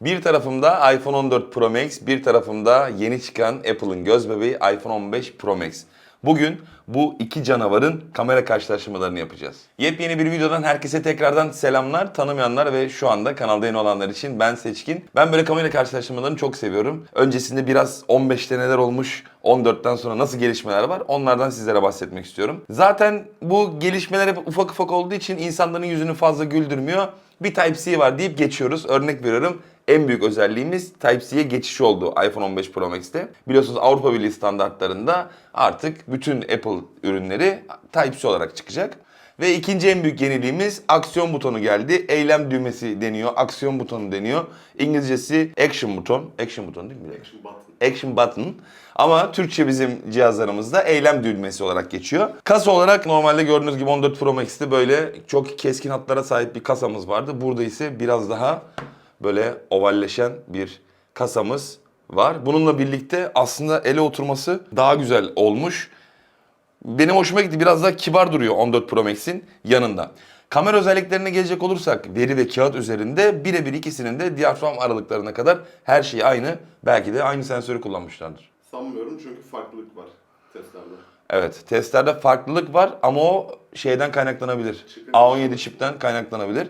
Bir tarafımda iPhone 14 Pro Max, bir tarafımda yeni çıkan Apple'ın göz bebeği iPhone 15 Pro Max. Bugün bu iki canavarın kamera karşılaştırmalarını yapacağız. Yepyeni bir videodan herkese tekrardan selamlar. Tanımayanlar ve şu anda kanalda yeni olanlar için ben Seçkin. Ben böyle kamera karşılaştırmalarını çok seviyorum. Öncesinde biraz 15'te neler olmuş, 14'ten sonra nasıl gelişmeler var onlardan sizlere bahsetmek istiyorum. Zaten bu gelişmeler hep ufak ufak olduğu için insanların yüzünü fazla güldürmüyor. Bir Type-C var deyip geçiyoruz. Örnek veriyorum en büyük özelliğimiz Type-C'ye geçiş oldu iPhone 15 Pro Max'te. Biliyorsunuz Avrupa Birliği standartlarında artık bütün Apple ürünleri Type-C olarak çıkacak. Ve ikinci en büyük yeniliğimiz aksiyon butonu geldi. Eylem düğmesi deniyor, aksiyon butonu deniyor. İngilizcesi action buton. Action buton değil mi? Action button. Action button. Ama Türkçe bizim cihazlarımızda eylem düğmesi olarak geçiyor. Kasa olarak normalde gördüğünüz gibi 14 Pro Max'te böyle çok keskin hatlara sahip bir kasamız vardı. Burada ise biraz daha böyle ovalleşen bir kasamız var. Bununla birlikte aslında ele oturması daha güzel olmuş. Benim hoşuma gitti. Biraz daha kibar duruyor 14 Pro Max'in yanında. Kamera özelliklerine gelecek olursak veri ve kağıt üzerinde birebir ikisinin de diyafram aralıklarına kadar her şey aynı. Belki de aynı sensörü kullanmışlardır. Sanmıyorum çünkü farklılık var testlerde. Evet testlerde farklılık var ama o şeyden kaynaklanabilir. Çipin A17 çipten kaynaklanabilir.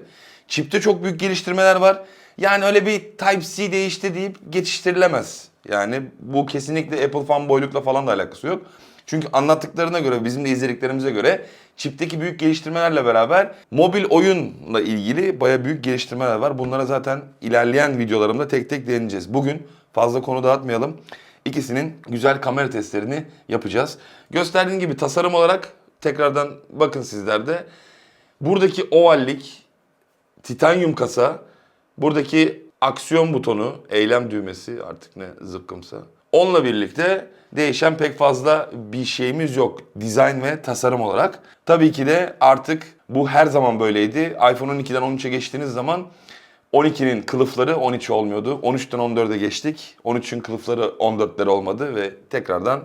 Çipte çok büyük geliştirmeler var. Yani öyle bir Type-C değişti deyip geçiştirilemez. Yani bu kesinlikle Apple fanboylukla falan da alakası yok. Çünkü anlattıklarına göre, bizim de izlediklerimize göre çipteki büyük geliştirmelerle beraber mobil oyunla ilgili baya büyük geliştirmeler var. Bunlara zaten ilerleyen videolarımda tek tek değineceğiz. Bugün fazla konu dağıtmayalım. İkisinin güzel kamera testlerini yapacağız. Gösterdiğim gibi tasarım olarak tekrardan bakın sizler de. Buradaki ovallik, titanyum kasa, buradaki aksiyon butonu, eylem düğmesi artık ne zıpkımsa. Onunla birlikte değişen pek fazla bir şeyimiz yok dizayn ve tasarım olarak. Tabii ki de artık bu her zaman böyleydi. iPhone 12'den 13'e geçtiğiniz zaman 12'nin kılıfları 13 olmuyordu. 13'ten 14'e geçtik. 13'ün kılıfları 14'leri olmadı ve tekrardan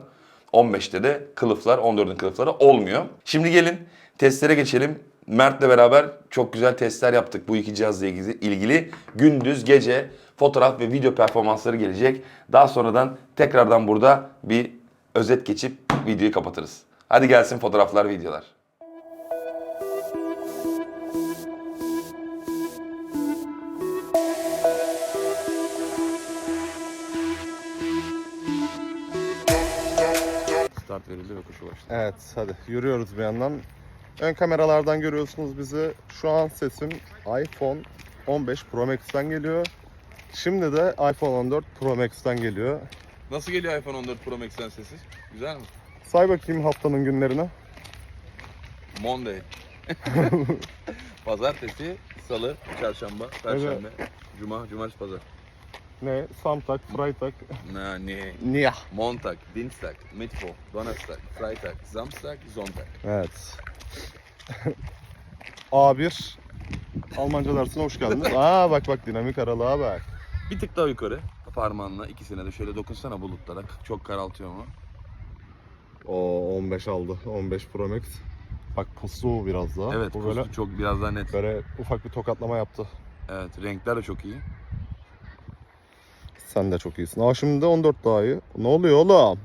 15'te de kılıflar 14'ün kılıfları olmuyor. Şimdi gelin testlere geçelim. Mert'le beraber çok güzel testler yaptık bu iki cihazla ilgili. ilgili. Gündüz, gece fotoğraf ve video performansları gelecek. Daha sonradan tekrardan burada bir özet geçip videoyu kapatırız. Hadi gelsin fotoğraflar, videolar. Start verildi ve koşu başladı. Evet hadi yürüyoruz bir yandan. Ön kameralardan görüyorsunuz bizi. Şu an sesim iPhone 15 Pro Max'ten geliyor. Şimdi de iPhone 14 Pro Max'ten geliyor. Nasıl geliyor iPhone 14 Pro Max'ten sesi? Güzel mi? Say bakayım haftanın günlerini. Monday. Pazartesi, Salı, Çarşamba, Perşembe, Cuma, Cumartesi, Pazar. Ne? Samtag, Freitag, Na, nee. Niyah. Montag, Dienstag, Mittwoch, Donnerstag, Freitag, Samstag, Sonntag. Evet. A1 Almanca dersine hoş geldiniz. Aa bak bak dinamik aralığa bak. Bir tık daha yukarı. Parmağınla ikisine de şöyle dokunsana bulutlara. Çok karaltıyor mu? O 15 aldı. 15 Pro Max. Bak puslu biraz daha. Evet, Bu böyle, çok biraz daha net. böyle ufak bir tokatlama yaptı. Evet, renkler de çok iyi. Sen de çok iyisin. Aa şimdi de 14 daha iyi. Ne oluyor oğlum?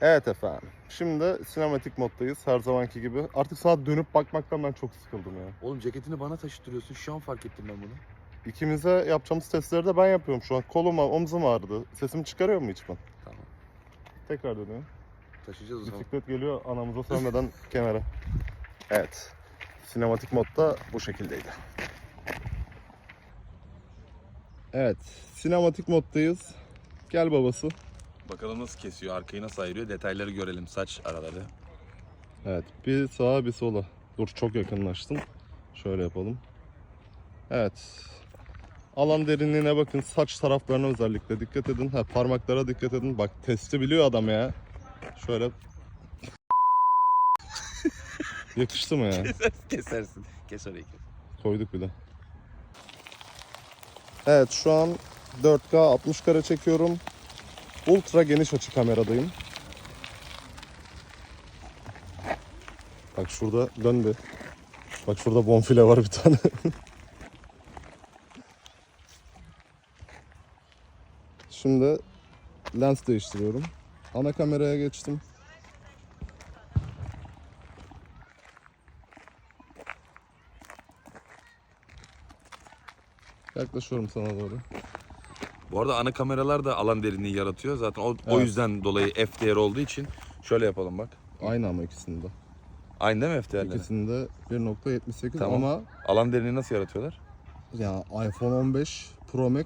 Evet efendim. Şimdi sinematik moddayız her zamanki gibi. Artık saat dönüp bakmaktan ben çok sıkıldım ya. Oğlum ceketini bana taşıtırıyorsun. Şu an fark ettim ben bunu. İkimize yapacağımız testleri de ben yapıyorum şu an. Kolum, omzum ağrıdı. Sesimi çıkarıyor mu hiç ben? Tamam. Tekrar dönüyorum. Taşıyacağız o zaman. Bisiklet geliyor anamıza sövmeden kenara. Evet. Sinematik modda bu şekildeydi. Evet. Sinematik moddayız. Gel babası. Bakalım nasıl kesiyor, arkayı nasıl ayırıyor. Detayları görelim, saç araları. Evet. Bir sağa bir sola. Dur çok yakınlaştım. Şöyle yapalım. Evet. Alan derinliğine bakın. Saç taraflarına özellikle dikkat edin. Ha, parmaklara dikkat edin. Bak testi biliyor adam ya. Şöyle. Yakıştı mı ya? Kesersin. Kes orayı kes. Koyduk bir de. Evet şu an 4K 60 kare çekiyorum. Ultra geniş açı kameradayım. Bak şurada dön bir. Bak şurada bonfile var bir tane. Şimdi lens değiştiriyorum. Ana kameraya geçtim. Yaklaşıyorum sana doğru. Bu arada ana kameralar da alan derinliği yaratıyor. Zaten o, o Evet. yüzden dolayı f değeri olduğu için şöyle yapalım bak. Aynı ama ikisinde. Aynı değil mi f değerleri? İkisinde 1.78 Tamam. ama Alan derinliği nasıl yaratıyorlar? ya iPhone 15 Pro Max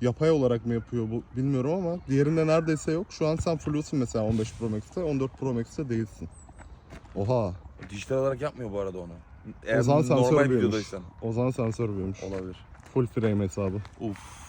yapay olarak mı yapıyor bu bilmiyorum ama diğerinde neredeyse yok. Şu an sen fullüyorsun mesela 15 Pro Max'te, 14 Pro Max'te değilsin. Oha. Dijital olarak yapmıyor bu arada onu. o Eğer normal sensör büyümüş. O zaman sensör büyümüş. Olabilir. Full frame hesabı. Uf.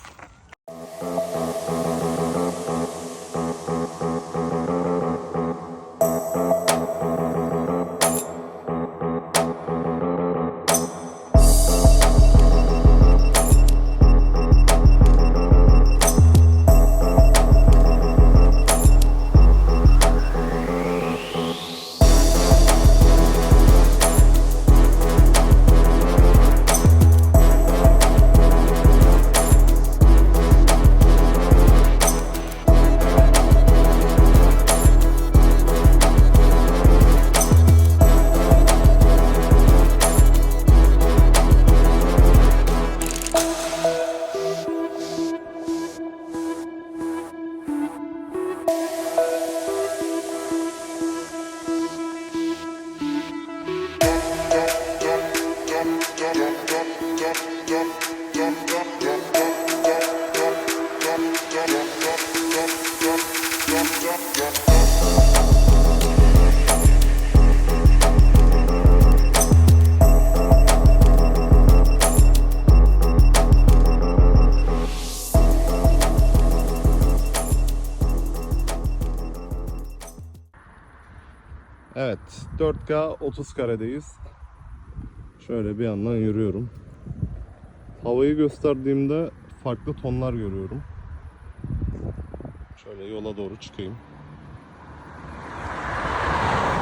Evet, 4K 30 karedeyiz. Şöyle bir yandan yürüyorum. Havayı gösterdiğimde farklı tonlar görüyorum. Şöyle yola doğru çıkayım.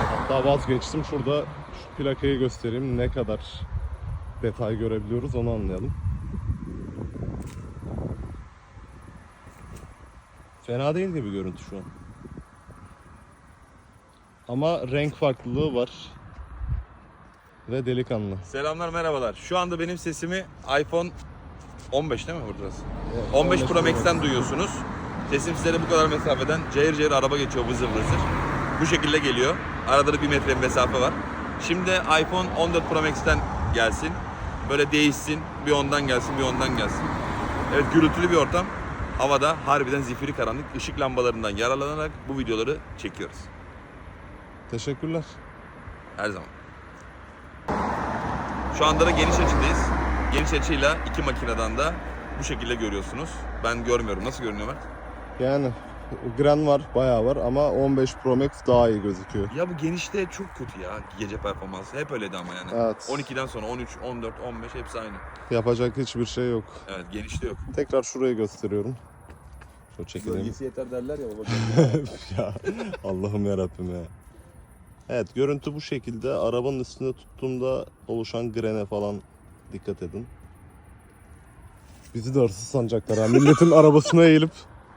Hatta vazgeçtim. Şurada şu plakayı göstereyim. Ne kadar detay görebiliyoruz onu anlayalım. Fena değil gibi görüntü şu an. Ama renk farklılığı var. Ve delikanlı. Selamlar merhabalar. Şu anda benim sesimi iPhone 15 değil mi burası? 15 15 Pro Pro Max'ten duyuyorsunuz. Sesim sizlere bu kadar mesafeden cayır cayır araba geçiyor vızır vızır. Bu şekilde geliyor. Arada da bir metre mesafe var. Şimdi iPhone 14 Pro Max'ten gelsin. Böyle değişsin. Bir ondan gelsin, bir ondan gelsin. Evet gürültülü bir ortam. Havada harbiden zifiri karanlık ışık lambalarından yararlanarak bu videoları çekiyoruz. Teşekkürler. Her zaman. Şu anda da geniş açıdayız. Geniş açıyla iki makineden de bu şekilde görüyorsunuz. Ben görmüyorum. Nasıl görünüyor Mert? Yani Gran var, bayağı var ama 15 Pro Max daha iyi gözüküyor. Ya bu genişte çok kötü ya gece performansı. Hep öyleydi ama yani. Evet. 12'den sonra 13, 14, 15 hepsi aynı. Yapacak hiçbir şey yok. Evet genişte yok. Tekrar şurayı gösteriyorum. Şöyle çekelim. yeter derler ya ya Allah'ım yarabbim ya. Evet görüntü bu şekilde. Arabanın üstünde tuttuğumda oluşan grene falan dikkat edin. Bizi de hırsız sanacaklar ha. Milletin arabasına eğilip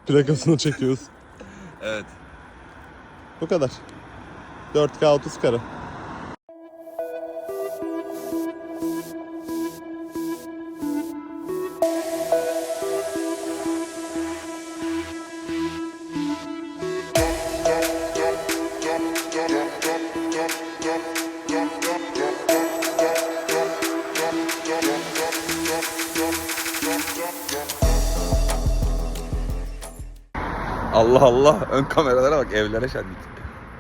plakasını çekiyoruz. evet. Bu kadar. 4K 30 kare. Allah Allah ön kameralara bak evlere şenlik.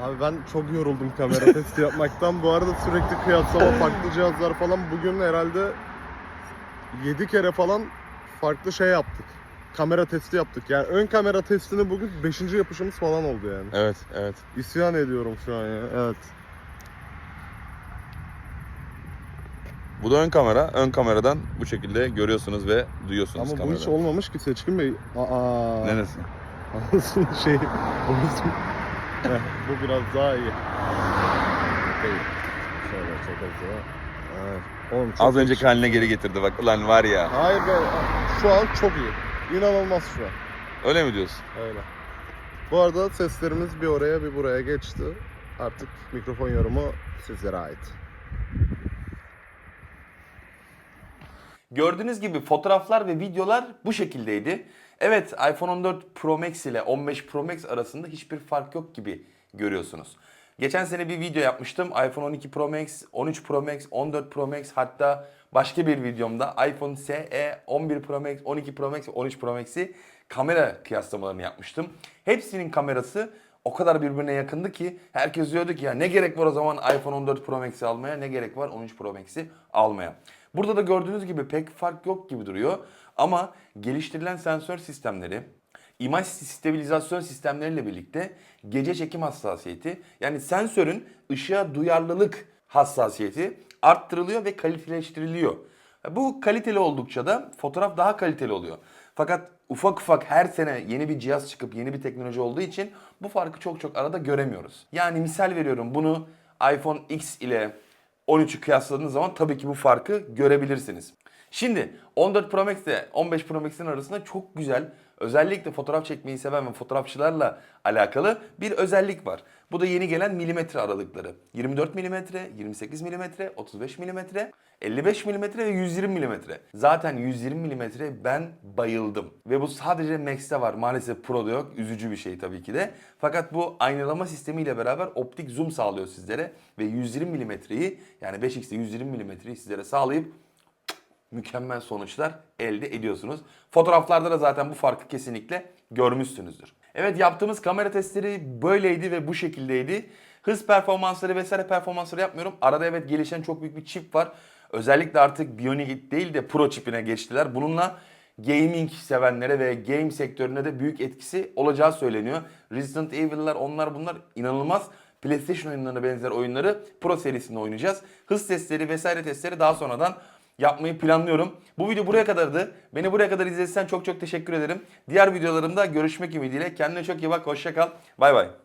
Abi ben çok yoruldum kamera testi yapmaktan. Bu arada sürekli kıyaslama farklı cihazlar falan. Bugün herhalde 7 kere falan farklı şey yaptık. Kamera testi yaptık. Yani ön kamera testini bugün 5. yapışımız falan oldu yani. Evet evet. İsyan ediyorum şu an ya. Evet. Bu da ön kamera. Ön kameradan bu şekilde görüyorsunuz ve duyuyorsunuz Ama bu kameradan. hiç olmamış ki Seçkin Bey. Aa. Neresi? Anlasın şey. Heh, bu biraz daha iyi. Değil. Şöyle daha. Evet. Oğlum çok Az önceki yakışıklı. haline geri getirdi bak. Ulan var ya. Hayır be. Şu an çok iyi. İnanılmaz şu an. Öyle mi diyorsun? Öyle. Bu arada seslerimiz bir oraya bir buraya geçti. Artık mikrofon yorumu sizlere ait. Gördüğünüz gibi fotoğraflar ve videolar bu şekildeydi. Evet iPhone 14 Pro Max ile 15 Pro Max arasında hiçbir fark yok gibi görüyorsunuz. Geçen sene bir video yapmıştım. iPhone 12 Pro Max, 13 Pro Max, 14 Pro Max hatta başka bir videomda iPhone SE, 11 Pro Max, 12 Pro Max ve 13 Pro Max'i kamera kıyaslamalarını yapmıştım. Hepsinin kamerası o kadar birbirine yakındı ki herkes diyordu ki ya ne gerek var o zaman iPhone 14 Pro Max'i almaya ne gerek var 13 Pro Max'i almaya. Burada da gördüğünüz gibi pek fark yok gibi duruyor ama geliştirilen sensör sistemleri imaj stabilizasyon sistemleriyle birlikte gece çekim hassasiyeti yani sensörün ışığa duyarlılık hassasiyeti arttırılıyor ve kaliteleştiriliyor. Bu kaliteli oldukça da fotoğraf daha kaliteli oluyor. Fakat ufak ufak her sene yeni bir cihaz çıkıp yeni bir teknoloji olduğu için bu farkı çok çok arada göremiyoruz. Yani misal veriyorum bunu iPhone X ile 13'ü kıyasladığınız zaman tabii ki bu farkı görebilirsiniz. Şimdi 14 Pro Max ile 15 Pro Max'in arasında çok güzel özellikle fotoğraf çekmeyi seven ve fotoğrafçılarla alakalı bir özellik var. Bu da yeni gelen milimetre aralıkları. 24 milimetre, 28 milimetre, 35 milimetre, 55 milimetre ve 120 milimetre. Zaten 120 milimetre ben bayıldım. Ve bu sadece Max'te var. Maalesef Pro'da yok. Üzücü bir şey tabii ki de. Fakat bu aynalama sistemiyle beraber optik zoom sağlıyor sizlere. Ve 120 milimetreyi yani 5x'te 120 milimetreyi sizlere sağlayıp mükemmel sonuçlar elde ediyorsunuz. Fotoğraflarda da zaten bu farkı kesinlikle görmüşsünüzdür. Evet yaptığımız kamera testleri böyleydi ve bu şekildeydi. Hız performansları vesaire performansları yapmıyorum. Arada evet gelişen çok büyük bir çip var. Özellikle artık Bionic değil de Pro çipine geçtiler. Bununla gaming sevenlere ve game sektörüne de büyük etkisi olacağı söyleniyor. Resident Evil'lar onlar bunlar inanılmaz. PlayStation oyunlarına benzer oyunları Pro serisinde oynayacağız. Hız testleri vesaire testleri daha sonradan yapmayı planlıyorum. Bu video buraya kadardı. Beni buraya kadar için çok çok teşekkür ederim. Diğer videolarımda görüşmek ümidiyle. Kendine çok iyi bak. Hoşça kal. Bay bay.